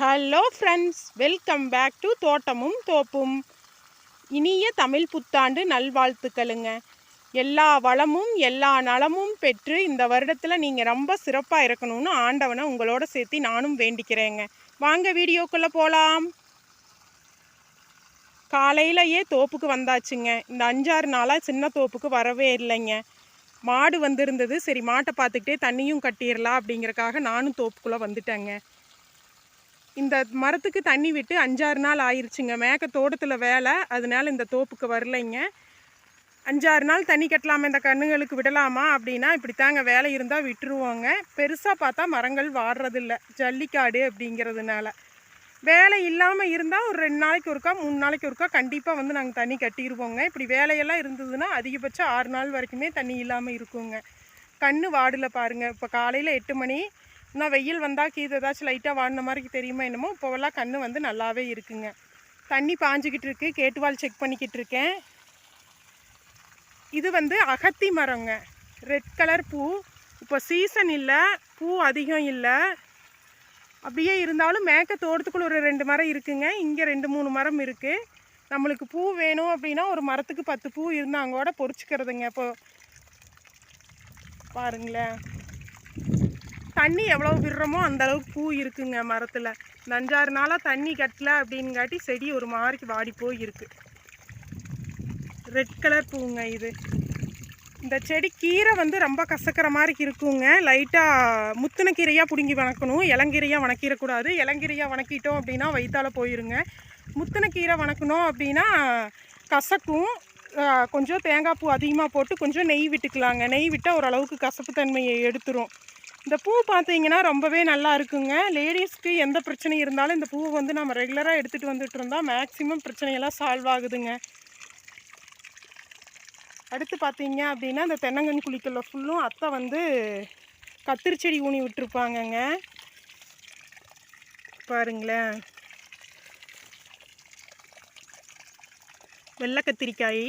Hello friends welcome back to தோட்டமும் தோப்பும் இனிய தமிழ் புத்தாண்டு நல்வாழ்த்துக்களுங்க. எல்லா வளமும் எல்லா நலமும் பெற்று இந்த வருடத்தில் நீங்கள் ரொம்ப சிறப்பாக இருக்கணும்னு ஆண்டவனை உங்களோட சேர்த்து நானும் வேண்டிக்கிறேங்க. வாங்க வீடியோக்குள்ளே போகலாம் காலையிலயே தோப்புக்கு வந்தாச்சுங்க. இந்த அஞ்சாறு நாளாக சின்ன தோப்புக்கு வரவே இல்லைங்க. மாடு வந்திருந்தது. சரி மாட்டை பார்த்துக்கிட்டே தண்ணியும் கட்டிடலாம் அப்படிங்கிறக்காக நானும் தோப்புக்குள்ளே வந்துட்டேங்க. இந்த மரத்துக்கு தண்ணி விட்டு அஞ்சாறு நாள் ஆயிடுச்சுங்க மேக்க தோட்டத்தில் வேலை. அதனால இந்த தோப்புக்கு வரலைங்க. அஞ்சாறு நாள் தண்ணி கட்டலாமா இந்த கண்ணுங்களுக்கு விடலாமா அப்படின்னா இப்படித்தாங்க வேலை இருந்தால் விட்டுருவோங்க. பெருசாக பார்த்தா மரங்கள் வாடுறதில்ல. ஜல்லிக்காடு அப்படிங்கிறதுனால. வேலை இல்லாமல் இருந்தால் ஒரு ரெண்டு நாளைக்கு ஒருக்கா மூணு நாளைக்கு ஒருக்கா கண்டிப்பாக வந்து நாங்கள் தண்ணி கட்டிடுவோங்க இப்படி வேலையெல்லாம் இருந்ததுன்னா அதிகபட்சம் ஆறு நாள் வரைக்குமே தண்ணி இல்லாமல் இருக்குங்க. கண்ணு வாடல பாருங்கள் இப்போ காலையில் எட்டு மணி இன்னும் வெயில் வந்தால் கீது ஏதாச்சும் லைட்டாக வாடின மாதிரி தெரியுமா என்னமோ? இப்போவெல்லாம் கண் வந்து நல்லாவே இருக்குங்க. தண்ணி பாஞ்சிக்கிட்டு இருக்கு. கேட்டுவால் செக் பண்ணிக்கிட்டு இருக்கேன். இது வந்து அகத்தி மரங்க. ரெட் கலர் பூ. இப்போ சீசன் இல்லை. பூ அதிகம் இல்லை. அப்படியே இருந்தாலும் மேக்க தோட்டத்துக்குள்ள ஒரு ரெண்டு மரம் இருக்குங்க. இங்கே ரெண்டு மூணு மரம் இருக்குது நம்மளுக்கு பூ வேணும் அப்படின்னா ஒரு மரத்துக்கு பத்து பூ இருந்தாங்கோட பொறிச்சிக்கிறதுங்க. இப்போ பாருங்களேன். தண்ணி எவ்வளோ விடுறோமோ அந்த அளவுக்கு பூ இருக்குங்க மரத்தில். இந்த அஞ்சாறு நாளாக தண்ணி கட்டல அப்படின்காட்டி செடி ஒரு மாதிரிக்கு வாடி போய்ருக்கு. ரெட் கலர் பூங்க இது. இந்த செடி கீரை வந்து ரொம்ப கசக்கிற மாதிரி இருக்குங்க. லைட்டாக முத்தின கீரையாக பிடுங்கி வணக்கணும். இளங்கீரையாக வணக்கிடக்கூடாது. இளங்கீரையாக வணக்கிட்டோம் அப்படின்னா வயிற்றால் போயிருங்க. முத்தின கீரை வணக்கணும் அப்படின்னா கசக்கும். கொஞ்சம் தேங்காய் பூ அதிகமாக போட்டு கொஞ்சம் நெய் விட்டுக்கலாங்க. நெய் விட்டால் ஓரளவுக்கு கசப்பு தன்மையை எடுத்துரும். இந்த பூ பார்த்தீங்கன்னா ரொம்பவே நல்லா இருக்குங்க. லேடிஸ்க்கு எந்த பிரச்சனை இருந்தாலும் இந்த பூவை வந்து நம்ம ரெகுலராக எடுத்துகிட்டு வந்துட்டு இருந்தால் மேக்ஸிமம் பிரச்சனையெல்லாம் சால்வ் ஆகுதுங்க. அடுத்து பார்த்தீங்க அப்படின்னா இந்த தென்னங்கன் குளிக்கல ஃபுல்லும் அத்தை வந்து கத்திரி செடி ஊனி விட்டுருப்பாங்கங்க. பாருங்களேன். வெள்ளை கத்திரிக்காய்.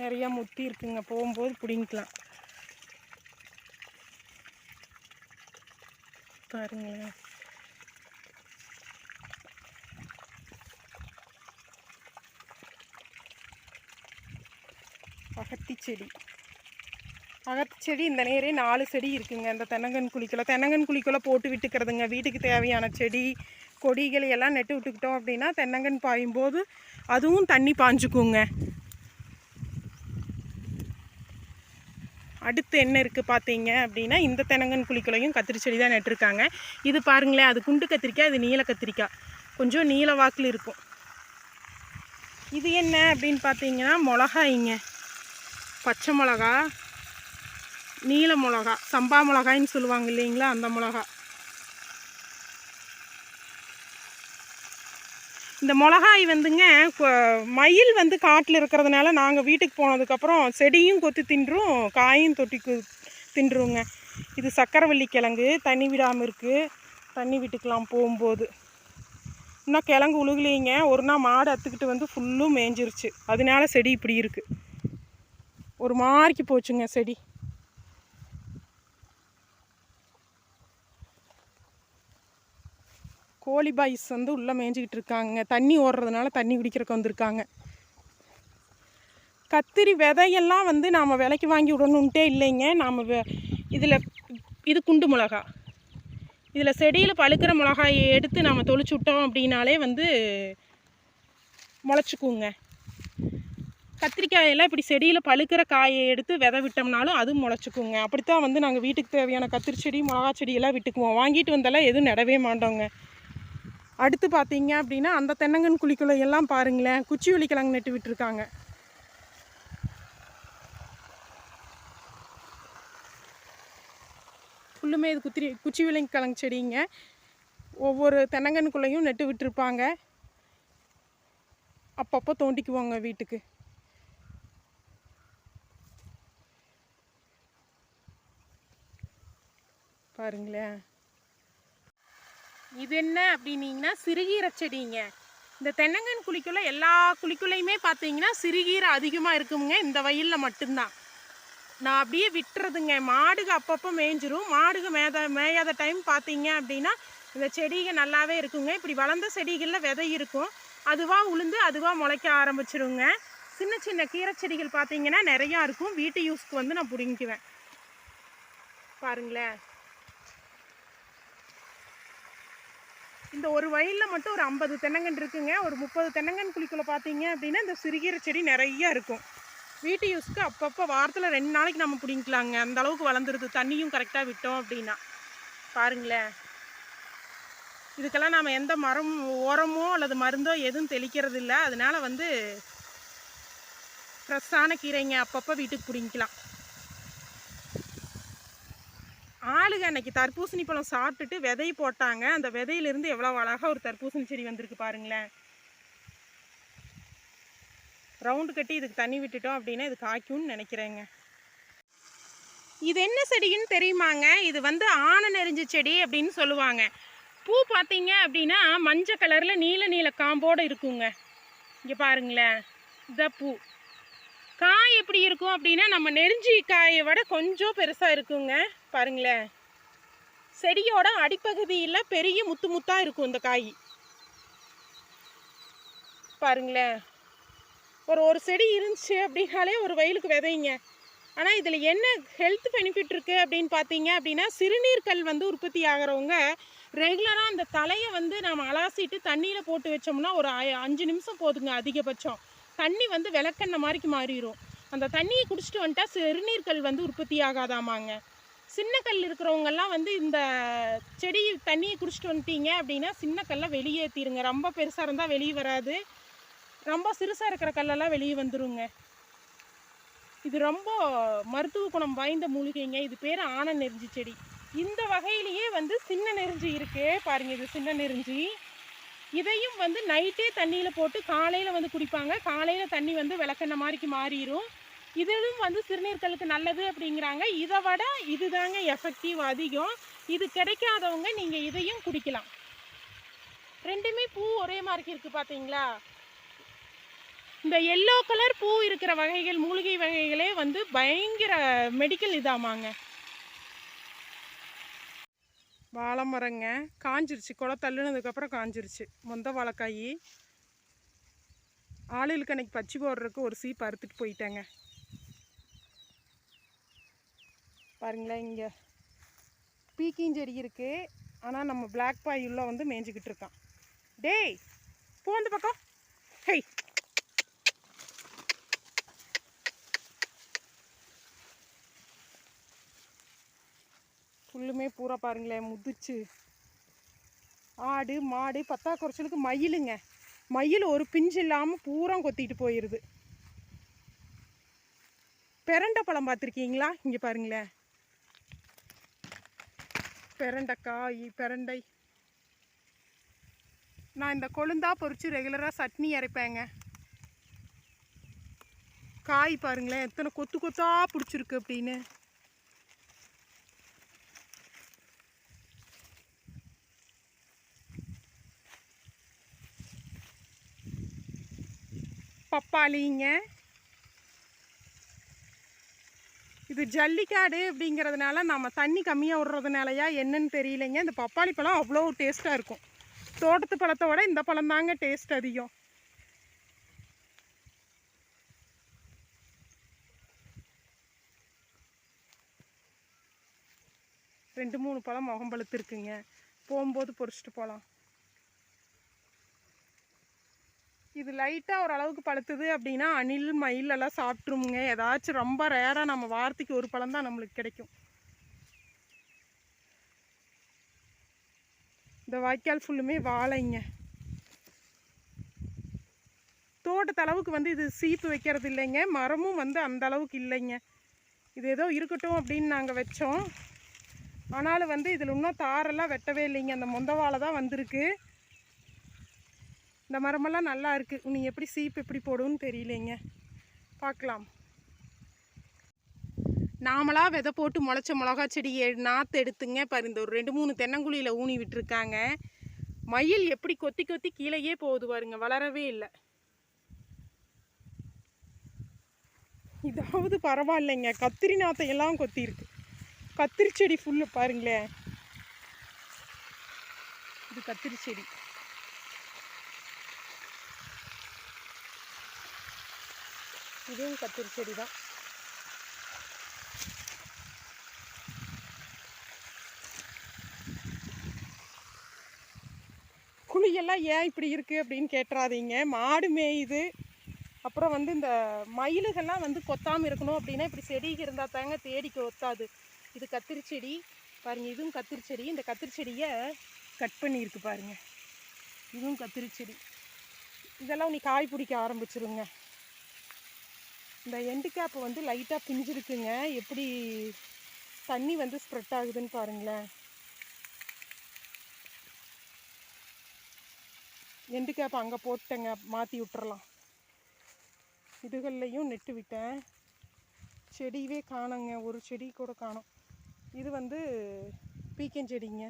நிறையா முத்தி இருக்குங்க. போகும்போது பிடிங்கிக்கலாம். பாருங்களேன். அகத்தி செடி அகத்தி செடி இந்த நேரே நாலு செடி இருக்குங்க. இந்த தென்னங்கன் குழிக்குள்ள. தென்னங்கன் குழிக்குள்ள போட்டு விட்டுக்கிறதுங்க. வீட்டுக்கு தேவையான செடி கொடிகளை எல்லாம் நெட்டு விட்டுக்கிட்டோம் அப்படின்னா தென்னங்கன் பாயும் போது அதுவும் தண்ணி பாஞ்சுக்குங்க. அடுத்து என்ன இருக்குது பார்த்தீங்க அப்படின்னா இந்த தெனங்கன் குழிக்குள்ளையும் கத்திரி செடி தான் நட்டிருக்காங்க. இது பாருங்களேன் அது குண்டு கத்திரிக்காய் இது நீல கத்திரிக்காய். கொஞ்சம் நீல வாக்கில் இருக்கும். இது என்ன அப்படின்னு பார்த்தீங்கன்னா மிளகாய்ங்க. பச்சை மிளகா நீல மிளகா சம்பா மிளகாய்ன்னு சொல்லுவாங்க இல்லைங்களா அந்த மிளகா. இந்த மிளகாய் வந்துங்க மயில் வந்து காட்டில் இருக்கிறதுனால நாங்கள் வீட்டுக்கு போனதுக்கப்புறம் செடியும் கொத்தி தின்றும் காயும் தொட்டி கு- தின்றுங்க. இது சக்கரவள்ளி கிழங்கு தண்ணி விடாமல் இருக்குது தண்ணி விட்டுக்கலாம் போகும்போது. இன்னும் கிழங்கு உழுகலைங்க. ஒரு நாள் மாடு அத்துக்கிட்டு வந்து ஃபுல்லும் மேய்ஞ்சிருச்சு அதனால செடி இப்படி இருக்குது ஒரு மாறிக்கு போச்சுங்க செடி. கோழி பாய்ஸ் வந்து உள்ளே மேய்ஞ்சிக்கிட்டு இருக்காங்க. தண்ணி ஓடுறதுனால தண்ணி குடிக்கிறக்கு வந்திருக்காங்க. கத்திரி விதையெல்லாம் வந்து நாம் விலைக்கு வாங்கி விடணுன்ட்டே இல்லைங்க. நாம் இதில் இது குண்டு மிளகா. இதில் செடியில் பழுக்கிற மிளகாயை எடுத்து நாம் தொளிச்சு விட்டோம் அப்படின்னாலே வந்து முளைச்சிக்குங்க. கத்திரிக்காயெல்லாம் இப்படி செடியில் பழுக்கிற காயை எடுத்து விதை விட்டோம்னாலும் அதுவும் முளைச்சிக்குங்க. அப்படித்தான் வந்து நாங்கள் வீட்டுக்கு தேவையான கத்திரி செடி மிளகா செடியெல்லாம் விட்டுக்குவோம். வாங்கிட்டு வந்தாலும் எதுவும் நடவே மாட்டோங்க. அடுத்து பார்த்தீங்க அப்படின்னா அந்த தென்னங்கன் குழிக்குள்ள எல்லாம் பாருங்களேன் குச்சி கிழங்கு நட்டு விட்டுருக்காங்க. ஃபுல்லுமே இது குத்திரி குச்சி கிழங்கு செடிங்க. ஒவ்வொரு தென்னங்கன்குள்ளேயும் நட்டு விட்டுருப்பாங்க. அப்பப்போ தோண்டிக்குவாங்க வீட்டுக்கு. பாருங்களேன். இது என்ன அப்படின்னீங்கன்னா சிறுகீரை செடிங்க. இந்த தென்னங்கன் குழிக்குள்ளே எல்லா குழிக்குள்ளையுமே பார்த்தீங்கன்னா சிறுகீரை அதிகமாக இருக்குங்க இந்த வயலில் மட்டும்தான். நான் அப்படியே விட்டுறதுங்க. மாடுக அப்பப்போ மேய்ஞ்சிரும். மாடுக மேத மேயாத டைம் பார்த்தீங்க அப்படின்னா இந்த செடிகள் நல்லாவே இருக்குங்க. இப்படி வளர்ந்த செடிகளில் விதை இருக்கும். அதுவாக உளுந்து அதுவாக முளைக்க ஆரம்பிச்சிருங்க. சின்ன சின்ன கீரை செடிகள் பார்த்தீங்கன்னா நிறையா இருக்கும். வீட்டு யூஸ்க்கு வந்து நான் பிடுங்கிக்குவேன். பாருங்களேன். இந்த ஒரு வயலில் மட்டும் ஒரு ஐம்பது தென்னங்கன் இருக்குங்க. ஒரு முப்பது தென்னங்கன் குழிக்குள்ள பார்த்தீங்க அப்படின்னா இந்த சிறுகீரை செடி நிறைய இருக்கும். வீட்டு யூஸ்க்கு அப்பப்போ வாரத்தில் ரெண்டு நாளைக்கு நம்ம பிடிங்கலாங்க அந்த அளவுக்கு வளர்ந்துருது. தண்ணியும் கரெக்டாக விட்டோம் அப்படின்னா. பாருங்களேன். இதுக்கெல்லாம் நாம் எந்த மரம் உரமோ அல்லது மருந்தோ எதுவும் தெளிக்கிறது இல்லை. அதனால் வந்து ஃப்ரெஷ்ஷான கீரைங்க. அப்பப்போ வீட்டுக்கு பிடிங்கிக்கலாம். ஆளுங்க அன்னைக்கு தர்பூசணி பழம் சாப்பிட்டுட்டு விதை போட்டாங்க. அந்த விதையிலிருந்து எவ்வளோ அழகாக ஒரு தர்பூசணி செடி வந்திருக்கு பாருங்களேன். ரவுண்டு கட்டி இதுக்கு தண்ணி விட்டுட்டோம் அப்படின்னா இது காய்க்கும்னு நினைக்கிறேங்க. இது என்ன செடின்னு தெரியுமாங்க? இது வந்து ஆன நெறிஞ்ச செடி அப்படின்னு சொல்லுவாங்க. பூ பார்த்தீங்க அப்படின்னா மஞ்சள் கலரில் நீல நீல காம்போடு இருக்குங்க. இங்கே பாருங்களேன். இதான் பூ. காய் எப்படி இருக்கும் அப்படின்னா நம்ம நெருஞ்சி காயை விட கொஞ்சம் பெருசாக இருக்குங்க. பாருங்களேன். செடியோட அடிப்பகுதியில் பெரிய முத்து முத்தாக இருக்கும் இந்த காய். பாருங்களேன். ஒரு ஒரு செடி இருந்துச்சு அப்படின்னாலே ஒரு வயலுக்கு விதைங்க. ஆனால் இதில் என்ன ஹெல்த் பெனிஃபிட் இருக்குது அப்படின்னு பார்த்தீங்க அப்படின்னா சிறுநீர்கள் வந்து உற்பத்தி ஆகிறவங்க ரெகுலராக அந்த தலையை வந்து நாம் அலாசிட்டு தண்ணியில் போட்டு வச்சோம்னா ஒரு அஞ்சு நிமிஷம் போதுங்க அதிகபட்சம். தண்ணி வந்து விளக்கெண்ணெய் மாதிரிக்கு மாறிடும் அந்த தண்ணியை குடிச்சிட்டு வந்துட்டா சிறுநீர்கள் வந்து உற்பத்தி ஆகாதாமாங்க. சின்ன கல் இருக்கிறவங்கெல்லாம் வந்து இந்த செடி தண்ணியை குடிச்சிட்டு வந்துட்டீங்க அப்படின்னா சின்ன கல்லை வெளியேற்றிடுங்க ரொம்ப பெருசாக இருந்தால் வெளியே வராது. ரொம்ப சிறுசாக இருக்கிற கல்லெல்லாம் வெளியே வந்துருங்க. இது ரொம்ப மருத்துவ குணம் வாய்ந்த மூலிகைங்க. இது பேர் ஆன நெருஞ்சி செடி. இந்த வகையிலேயே வந்து சின்ன நெருஞ்சி இருக்கு பாருங்கள் இது சின்ன நெருஞ்சி. இதையும் வந்து நைட்டே தண்ணியில் போட்டு காலையில் வந்து குடிப்பாங்க. காலையில் தண்ணி வந்து விளக்கெண்ண மாதிரிக்கு மாறிடும் இதிலும் வந்து சிறுநீர்களுக்கு நல்லது அப்படிங்கிறாங்க. இதை விட இதுதாங்க எஃபெக்டிவ் அதிகம். இது கிடைக்காதவங்க நீங்கள் இதையும் குடிக்கலாம். ரெண்டுமே பூ ஒரே மாதிரி இருக்குது பார்த்தீங்களா இந்த எல்லோ கலர் பூ இருக்கிற வகைகள் மூலிகை வகைகளே வந்து பயங்கர மெடிக்கல் இதாமாங்க. வாழை மரங்க காஞ்சிருச்சு. குலை தள்ளுனதுக்கப்புறம் காஞ்சிருச்சு. மொந்த வாழைக்காய். ஆளுகளுக்கு அன்றைக்கி பச்சி போடுறதுக்கு ஒரு சீப் அறுத்துட்டு போயிட்டேங்க. பாருங்களேன் இங்கே பீக்கிஞ்செடி இருக்குது ஆனால் நம்ம பிளாக் பாய் உள்ள வந்து மேய்ஞ்சிக்கிட்டு இருக்கான். டேய் போ அந்த பக்கம். ஹேய். ஃபுல்லுமே பூரா பாருங்களேன் முதிச்சு. ஆடு மாடு பத்தா குறைச்சலுக்கு மயிலுங்க. மயில் ஒரு பிஞ்சு இல்லாமல் பூரா கொத்திட்டு போயிடுது பெரண்டை பழம் பார்த்துருக்கீங்களா? இங்கே பாருங்களேன். பெரண்டைக்காய் பெரண்டை. நான் இந்த கொழுந்தா பொறிச்சு ரெகுலராக சட்னி அரைப்பேங்க. காய் பாருங்களேன் எத்தனை கொத்து கொத்தாக பிடிச்சிருக்கு அப்படின்னு. பப்பாளிங்க. இது ஜல்லிக்காடு அப்படிங்கிறதுனால நம்ம தண்ணி கம்மியாக விடுறதுனாலயா என்னன்னு தெரியலைங்க. இந்த பப்பாளி பழம் அவ்வளோ டேஸ்ட்டாக இருக்கும். தோட்டத்து பழத்தோட இந்த பழம் தாங்க டேஸ்ட் அதிகம். ரெண்டு மூணு பழம் முகம் பழுத்து இருக்குங்க போகும்போது பொறிச்சிட்டு போகலாம். இது லைட்டாக ஓரளவுக்கு பழுத்துது அப்படின்னா அணில் மயில் எல்லாம் சாப்பிட்ருமுங்க ஏதாச்சும் ரொம்ப ரேராக நம்ம வாரத்துக்கு ஒரு பழம் தான் நம்மளுக்கு கிடைக்கும். இந்த வாய்க்கால் ஃபுல்லுமே வாழைங்க. தோட்டத்தளவுக்கு வந்து இது சீப்பு வைக்கிறது இல்லைங்க. மரமும் வந்து அந்த அளவுக்கு இல்லைங்க. இது ஏதோ இருக்கட்டும் அப்படின்னு நாங்கள் வச்சோம். ஆனாலும் வந்து இதில் இன்னும் தாரெல்லாம் வெட்டவே இல்லைங்க. அந்த மொந்த வாழை தான் வந்திருக்கு. இந்த மரமெல்லாம் நல்லா இருக்குது நீ எப்படி சீப்பு எப்படி போடுன்னு தெரியலைங்க. பார்க்கலாம். நாமளா விதை போட்டு முளைச்ச மிளகா செடி நாற்று எடுத்துங்க பாரு இந்த ஒரு ரெண்டு மூணு தென்னங்குழியில் ஊனி விட்டுருக்காங்க. மயில் எப்படி கொத்தி கொத்தி கீழேயே போகுது பாருங்க. வளரவே இல்லை. இதாவது பரவாயில்லைங்க. கத்திரி நாத்தையெல்லாம் கொத்திருக்கு. கத்திரி செடி ஃபுல்லு பாருங்களேன். இது கத்திரி செடி. இதுவும் கத்திரி செடி தான். குழியெல்லாம் ஏன் இப்படி இருக்குது அப்படின்னு கேட்டுறாதீங்க. மாடு மேயுது. அப்புறம் வந்து இந்த மயிலுகள்லாம் வந்து கொத்தாமல் இருக்கணும் அப்படின்னா இப்படி செடி இருந்தால் தாங்க தேடி கொத்தாது இது கத்திரி செடி. பாருங்கள் இதுவும் கத்திரி செடி. இந்த கத்திரி செடியை கட் பண்ணியிருக்கு பாருங்க. இதுவும் கத்திரி செடி. இதெல்லாம் நீ காய் பிடிக்க ஆரம்பிச்சிருங்க. இந்த எண்டு கேப் வந்து லைட்டாக பிஞ்சிருக்குங்க. எப்படி தண்ணி வந்து ஸ்ப்ரெட் ஆகுதுன்னு பாருங்களேன். எண்டு கேப் அங்கே போட்டேங்க மாற்றி விட்டுறலாம். இதுகள்லையும் நெட்டு விட்டேன். செடியவே காணோங்க ஒரு செடி கூட காணோம். இது வந்து பீக்கன் செடிங்க.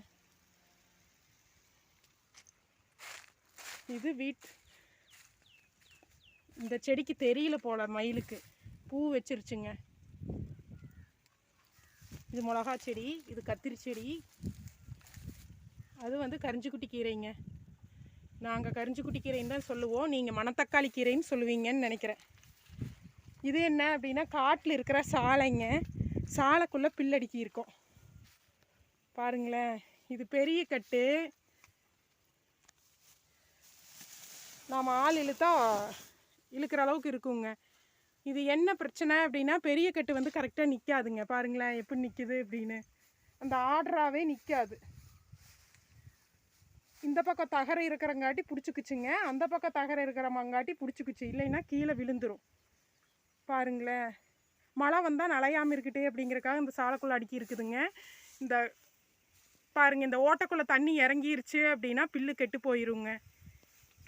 இது வீட் இந்த செடிக்கு தெரியல போல மயிலுக்கு. பூ வச்சிருச்சுங்க. இது மிளகா செடி இது கத்திரி செடி. அது வந்து கரிஞ்சிக்குட்டி கீரைங்க. நாங்கள் கரிஞ்சிக்குட்டி கீரைன்னு தான் சொல்லுவோம். நீங்கள் மணத்தக்காளி கீரைன்னு சொல்லுவீங்கன்னு நினைக்கிறேன். இது என்ன அப்படின்னா காட்டில் இருக்கிற சாலைங்க. சாலைக்குள்ளே பில்லடிக்கி இருக்கும். பாருங்களேன். இது பெரிய கட்டு. நாம் ஆள் இழுத்தா இழுக்கிற அளவுக்கு இருக்குங்க. இது என்ன பிரச்சனை அப்படின்னா பெரிய கட்டு வந்து கரெக்டாக நிற்காதுங்க பாருங்களேன் எப்படி நிற்கிது அப்படின்னு. அந்த ஆர்டராகவே நிற்காது இந்த பக்கம் தகரை இருக்கிறங்காட்டி பிடிச்சிக்குச்சுங்க. அந்த பக்கம் தகரை இருக்கிறவங்காட்டி பிடிச்சிக்குச்சு. இல்லைன்னா கீழே விழுந்துரும். பாருங்களேன். மழை வந்தால் நலையாமல் இருக்கட்டே அப்படிங்கிறக்காக இந்த சாலைக்குள்ளே அடுக்கி இருக்குதுங்க. இந்த பாருங்க இந்த ஓட்டைக்குள்ளே தண்ணி இறங்கிருச்சு அப்படின்னா பில்லு கெட்டு போயிருங்க.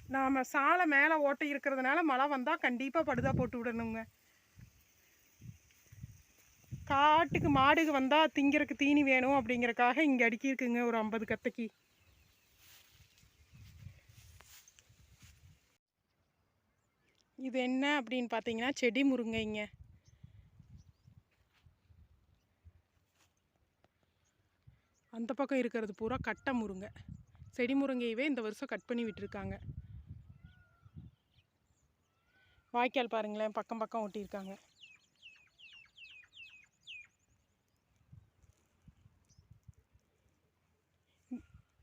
நாம் சாலை மேலே ஓட்டை இருக்கிறதுனால மழை வந்தால் கண்டிப்பாக படுதா போட்டு விடணுங்க. காட்டுக்கு மாடுக்கு வந்தால் திங்கிறதுக்கு தீனி வேணும் அப்படிங்கறக்காக இங்கே அடுக்கியிருக்குங்க ஒரு ஐம்பது கத்தைக்கு. இது என்ன அப்படின்னு பார்த்தீங்கன்னா செடி முருங்கைங்க அந்த பக்கம் இருக்கிறது பூரா கட்டை முருங்கை. செடி முருங்கையவே இந்த வருஷம் கட் பண்ணி விட்டுருக்காங்க. வாய்க்கால் பாருங்களேன் பக்கம் பக்கம் ஒட்டியிருக்காங்க.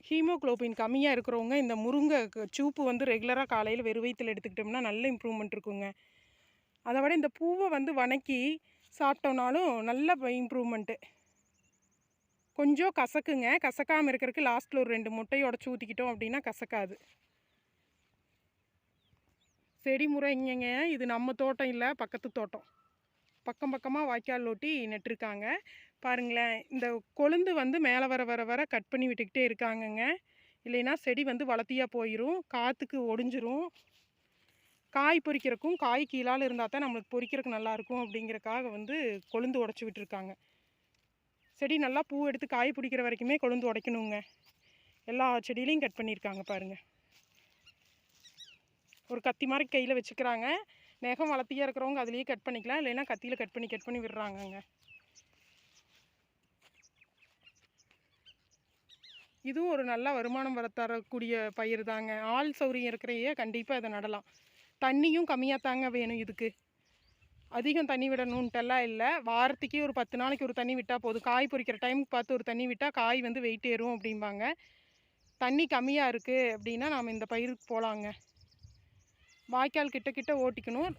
ஹீமோகுளோபின் கம்மியாக இருக்கிறவங்க இந்த முருங்கை சூப்பு வந்து ரெகுலராக காலையில் வெறும் வயித்துல எடுத்துக்கிட்டோம்னா நல்ல இம்ப்ரூவ்மெண்ட் இருக்குங்க. அதை விட இந்த பூவை வந்து வணக்கி சாப்பிட்டோம்னாலும் நல்ல இம்ப்ரூவ்மெண்ட்டு. கொஞ்சம் கசக்குங்க. கசக்காமல் இருக்கிறதுக்கு லாஸ்ட்டில் ஒரு ரெண்டு முட்டையை உடச்சி ஊற்றிக்கிட்டோம் அப்படின்னா கசக்காது. செடி முறைங்கங்க இது நம்ம தோட்டம் இல்லை பக்கத்து தோட்டம். பக்கம் பக்கமாக வாய்க்கால் ஒட்டி நட்டிருக்காங்க. பாருங்களேன் இந்த கொழுந்து வந்து மேலே வர வர வர கட் பண்ணி விட்டுக்கிட்டே இருக்காங்கங்க. இல்லைன்னா செடி வந்து வளர்த்தியாக போயிடும் காற்றுக்கு ஒடிஞ்சிரும். காய் பொறிக்கிறக்கும் காய் கீழால் இருந்தால் தான் நம்மளுக்கு பொறிக்கிறதுக்கு நல்லாயிருக்கும் அப்படிங்கறக்காக வந்து கொழுந்து உடச்சி விட்டுருக்காங்க. செடி நல்லா பூ எடுத்து காய் பிடிக்கிற வரைக்குமே கொழுந்து உடைக்கணுங்க. எல்லா செடியிலையும் கட் பண்ணியிருக்காங்க பாருங்கள் ஒரு கத்தி மாதிரி கையில் வச்சுக்கிறாங்க. நெகம் வளர்த்தியாக இருக்கிறவங்க அதுலேயே கட் பண்ணிக்கலாம். இல்லைன்னா கத்தியில் கட் பண்ணி கட் பண்ணி விடுறாங்கங்க. இதுவும் ஒரு நல்ல வருமானம் வர தரக்கூடிய பயிர் தாங்க. ஆள் சௌரியம் இருக்கிறையே கண்டிப்பாக இதை நடலாம். தண்ணியும் கம்மியாக தாங்க வேணும் இதுக்கு. அதிகம் தண்ணி விடணுன்ட்டெல்லாம் இல்லை. வாரத்துக்கே ஒரு பத்து நாளைக்கு ஒரு தண்ணி விட்டால் போதும். காய் பொரிக்கிற டைமுக்கு பார்த்து ஒரு தண்ணி விட்டால் காய் வந்து வெயிட் ஏறும் அப்படிம்பாங்க. தண்ணி கம்மியாக இருக்குது அப்படின்னா நாம் இந்த பயிருக்கு போகலாங்க வாய்க்கால் கிட்ட கிட்ட ஓட்டிக்கணும்.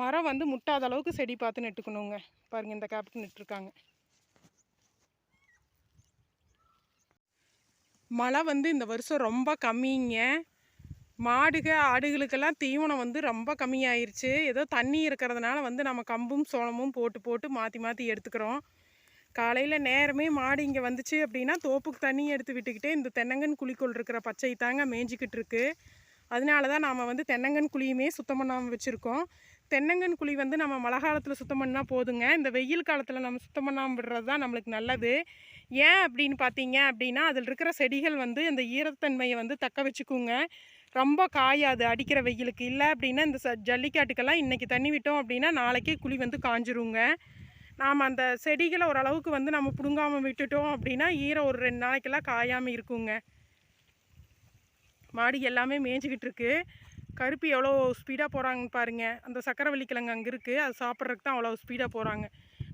மரம் வந்து முட்டாத அளவுக்கு செடி பார்த்து நட்டுக்கணுங்க. பாருங்கள் இந்த கேப்புக்கு நட்டுருக்காங்க. மழை வந்து இந்த வருஷம் ரொம்ப கம்மிங்க. மாடுக ஆடுகளுக்கெல்லாம் தீவனம் வந்து ரொம்ப கம்மியாயிருச்சு. ஏதோ தண்ணி இருக்கிறதுனால வந்து நம்ம கம்பும் சோளமும் போட்டு போட்டு மாற்றி மாற்றி எடுத்துக்கிறோம். காலையில் நேரமே மாடு இங்கே வந்துச்சு அப்படின்னா தோப்புக்கு தண்ணி எடுத்து விட்டுக்கிட்டே இந்த தென்னங்கன் குழிக்குள் இருக்கிற பச்சை தாங்க மேய்ஞ்சிக்கிட்டு இருக்குது அதனால தான் நாம் வந்து தென்னங்கன் குழியுமே சுத்தம் பண்ணாமல் வச்சுருக்கோம். தென்னங்கன் குழி வந்து நம்ம மழை காலத்தில் சுத்தம் பண்ணால் போதுங்க. இந்த வெயில் காலத்தில் நம்ம சுத்தம் பண்ணாமல் விடுறது தான் நம்மளுக்கு நல்லது. ஏன் அப்படின்னு பார்த்தீங்க அப்படின்னா அதில் இருக்கிற செடிகள் வந்து இந்த ஈரத்தன்மையை வந்து தக்க வச்சுக்குங்க. ரொம்ப காயாது அடிக்கிற வெயிலுக்கு. இல்லை அப்படின்னா இந்த ச ஜல்லிக்காட்டுக்கெல்லாம் இன்றைக்கி தண்ணி விட்டோம் அப்படின்னா நாளைக்கே குழி வந்து காஞ்சிருங்க. நாம் அந்த செடிகளை ஓரளவுக்கு வந்து நம்ம பிடுங்காமல் விட்டுட்டோம் அப்படின்னா ஈரம் ஒரு ரெண்டு நாளைக்கெல்லாம் காயாமல் இருக்குங்க. மாடி எல்லாமே மேய்ஞ்சிக்கிட்டு இருக்கு கருப்பு எவ்வளோ ஸ்பீடாக போகிறாங்கன்னு பாருங்கள் அந்த சக்கரவள்ளி கிழங்கு அங்கே இருக்குது அது சாப்பிட்றதுக்கு தான் அவ்வளோ ஸ்பீடாக போகிறாங்க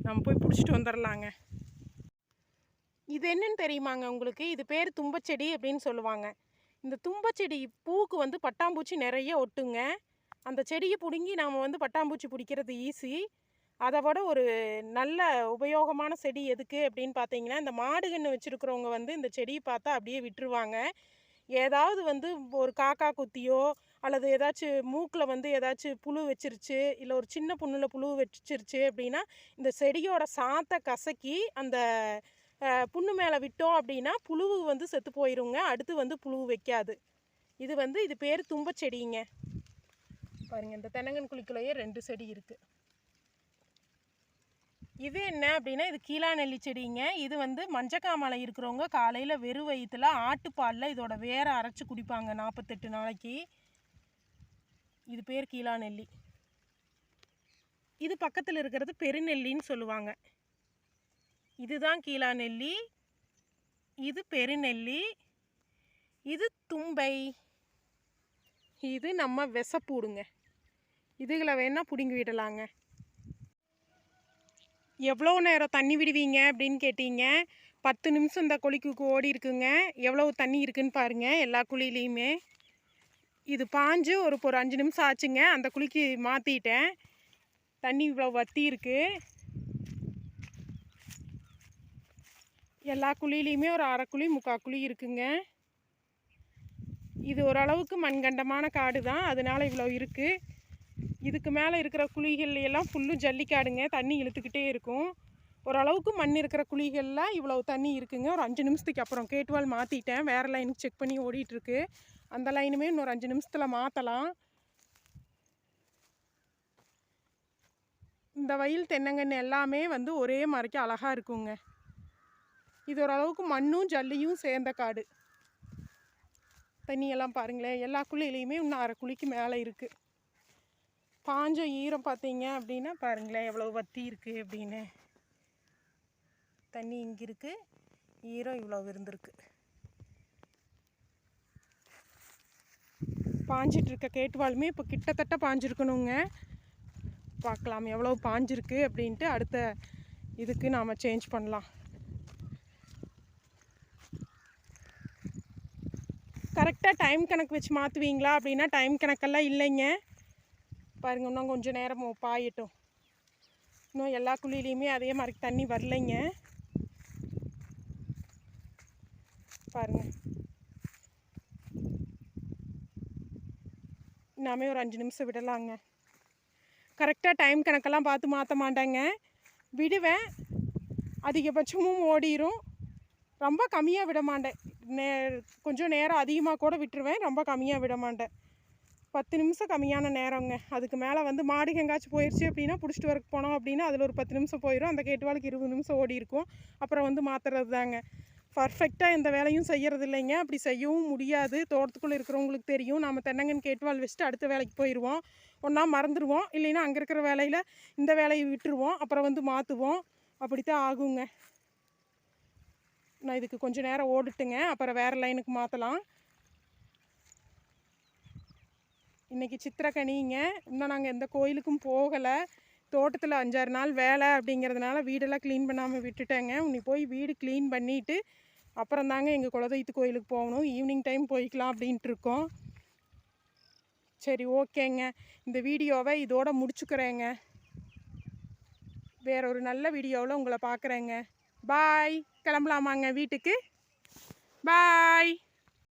நம்ம போய் பிடிச்சிட்டு வந்துடலாங்க இது என்னன்னு தெரியுமாங்க உங்களுக்கு? இது பேர் தும்பச்செடி அப்படின்னு சொல்லுவாங்க. இந்த தும்பச்செடி பூக்கு வந்து பட்டாம்பூச்சி நிறைய ஒட்டுங்க. அந்த செடியை பிடுங்கி நாம் வந்து பட்டாம்பூச்சி பிடிக்கிறது ஈஸி. அதை விட ஒரு நல்ல உபயோகமான செடி எதுக்கு அப்படின்னு பார்த்தீங்கன்னா இந்த மாடுகன்று வச்சுருக்கிறவங்க வந்து இந்த செடியை பார்த்தா அப்படியே விட்டுருவாங்க. ஏதாவது வந்து ஒரு காக்கா குத்தியோ அல்லது ஏதாச்சும் மூக்கில் வந்து ஏதாச்சும் புழு வச்சிருச்சு இல்லை ஒரு சின்ன புண்ணில் புழு வச்சிருச்சு அப்படின்னா இந்த செடியோட சாத்தை கசக்கி அந்த புண்ணு மேலே விட்டோம் அப்படின்னா புழு வந்து செத்து போயிருங்க. அடுத்து வந்து புழு வைக்காது. இது வந்து இது பேர் தும்ப செடிங்க பாருங்கள் இந்த தென்னங்கன் குழிக்குள்ளேயே ரெண்டு செடி இருக்குது இது என்ன அப்படின்னா இது கீழா நெல்லி செடிங்க. இது வந்து மஞ்சக்காமலை இருக்கிறவங்க காலையில் வெறும் வயிற்றுல ஆட்டுப்பாலில் இதோட வேரை அரைச்சி குடிப்பாங்க நாற்பத்தெட்டு நாளைக்கு. இது பேர் கீழா நெல்லி இது பக்கத்தில் இருக்கிறது பெருநெல்லின்னு சொல்லுவாங்க. இதுதான் கீழா நெல்லி இது பெருநெல்லி. இது தும்பை. இது நம்ம விசப்பூடுங்க. இதுகளை வேணால் பிடுங்கி விடலாங்க. எவ்வளோ நேரம் தண்ணி விடுவீங்க அப்படின்னு கேட்டீங்க. பத்து நிமிஷம் இந்த குழிக்கு ஓடி இருக்குங்க. எவ்வளோ தண்ணி இருக்குன்னு பாருங்கள் எல்லா குழியிலையுமே. இது பாஞ்சு ஒரு ஒரு அஞ்சு நிமிஷம் ஆச்சுங்க. அந்த குழிக்கு மாற்றிட்டேன் தண்ணி இவ்வளோ வத்தி இருக்குது எல்லா குழியிலையுமே ஒரு அரை குழி முக்கால் குழி இருக்குங்க. இது ஓரளவுக்கு மண்கண்டமான காடு தான் அதனால் இவ்வளோ இருக்குது இதுக்கு மேலே இருக்கிற குழிகள் எல்லாம் ஃபுல்லும் ஜல்லிக்காடுங்க தண்ணி இழுத்துக்கிட்டே இருக்கும். ஓரளவுக்கு மண் இருக்கிற குழிகளில் இவ்வளோ தண்ணி இருக்குங்க. ஒரு அஞ்சு நிமிஷத்துக்கு அப்புறம் கேட்வால் மாற்றிட்டேன் வேறு லைனுக்கு செக் பண்ணி ஓடிட்டுருக்கு. அந்த லைனுமே இன்னொரு அஞ்சு நிமிஷத்தில் மாற்றலாம் இந்த வயல் தென்னங்கன்று எல்லாமே வந்து ஒரே மாதிரிக்கு அழகாக இருக்குங்க. இது ஓரளவுக்கு மண்ணும் ஜல்லியும் சேர்ந்த காடு. தண்ணியெல்லாம் பாருங்களேன். எல்லா குழியிலையுமே இன்னும் அரை குழிக்கு மேலே இருக்குது பாஞ்ச ஈரம் பார்த்தீங்க அப்படின்னா பாருங்களேன் எவ்வளோ வத்தி இருக்குது அப்படின்னு. தண்ணி இங்கே இருக்குது ஈரம் இவ்வளோ இருந்திருக்கு. பாஞ்சிட்ருக்க கேட்டுவாலுமே இப்போ கிட்டத்தட்ட பாஞ்சிருக்கணுங்க. பார்க்கலாம் எவ்வளோ பாஞ்சிருக்கு அப்படின்ட்டு அடுத்த இதுக்கு நாம் சேஞ்ச் பண்ணலாம். கரெக்டாக டைம் கணக்கு வச்சு மாற்றுவீங்களா அப்படின்னா டைம் கணக்கெல்லாம் இல்லைங்க. பாருங்க இன்னும் கொஞ்சம் நேரம் பாயட்டும். இன்னும் எல்லா குழியிலையுமே அதே மாதிரி தண்ணி வரலைங்க. பாருங்க. நாமே ஒரு அஞ்சு நிமிஷம் விடலாங்க. கரெக்டாக டைம் கணக்கெல்லாம் பார்த்து மாற்ற மாட்டேங்க. விடுவேன். அதிகபட்சமும் ஓடிரும். ரொம்ப கம்மியாக விட மாட்டேன். நே கொஞ்சம் நேரம் அதிகமாக கூட விட்டுருவேன். ரொம்ப கம்மியாக விட மாட்டேன். பத்து நிமிஷம் கம்மியான நேரங்க அதுக்கு மேலே வந்து மாடு எங்காச்சும் போயிடுச்சு அப்படின்னா பிடிச்சிட்டு வரக்கு போனோம் அப்படின்னா அதில் ஒரு பத்து நிமிஷம் போயிடும் அந்த கேட்டுவாளுக்கு இருபது நிமிஷம் ஓடி இருக்கும். அப்புறம் வந்து மாற்றுறது தாங்க. பர்ஃபெக்டாக எந்த வேலையும் செய்கிறது இல்லைங்க. அப்படி செய்யவும் முடியாது. தோட்டத்துக்குள்ளே இருக்கிறவங்களுக்கு தெரியும். நம்ம தென்னங்கன் கேட்டுவால் வச்சுட்டு அடுத்த வேலைக்கு போயிடுவோம் ஒன்றா மறந்துடுவோம் இல்லைன்னா அங்கே இருக்கிற வேலையில் இந்த வேலையை விட்டுருவோம். அப்புறம் வந்து மாற்றுவோம் அப்படித்தான் ஆகுங்க. நான் இதுக்கு கொஞ்சம் நேரம் ஓடிட்டுங்க. அப்புறம் வேறு லைனுக்கு மாற்றலாம் இன்றைக்கி சித்திரக்கனிங்க. இன்னும் நாங்கள் எந்த கோயிலுக்கும் போகலை. தோட்டத்தில் அஞ்சாறு நாள் வேலை அப்படிங்கிறதுனால வீடெல்லாம் க்ளீன் பண்ணாமல் விட்டுட்டேங்க. இன்னி போய் வீடு க்ளீன் பண்ணிவிட்டு அப்புறம் தாங்க எங்கள் குலதெய்வத்து கோயிலுக்கு போகணும். ஈவினிங் டைம் போய்க்கலாம் அப்படின்ட்டு இருக்கோம். சரி ஓகேங்க. இந்த வீடியோவை இதோட முடிச்சுக்கிறேங்க. வேற ஒரு நல்ல வீடியோவில் உங்களை பார்க்குறேங்க. பாய் கிளம்பலாமாங்க வீட்டுக்கு? பாய்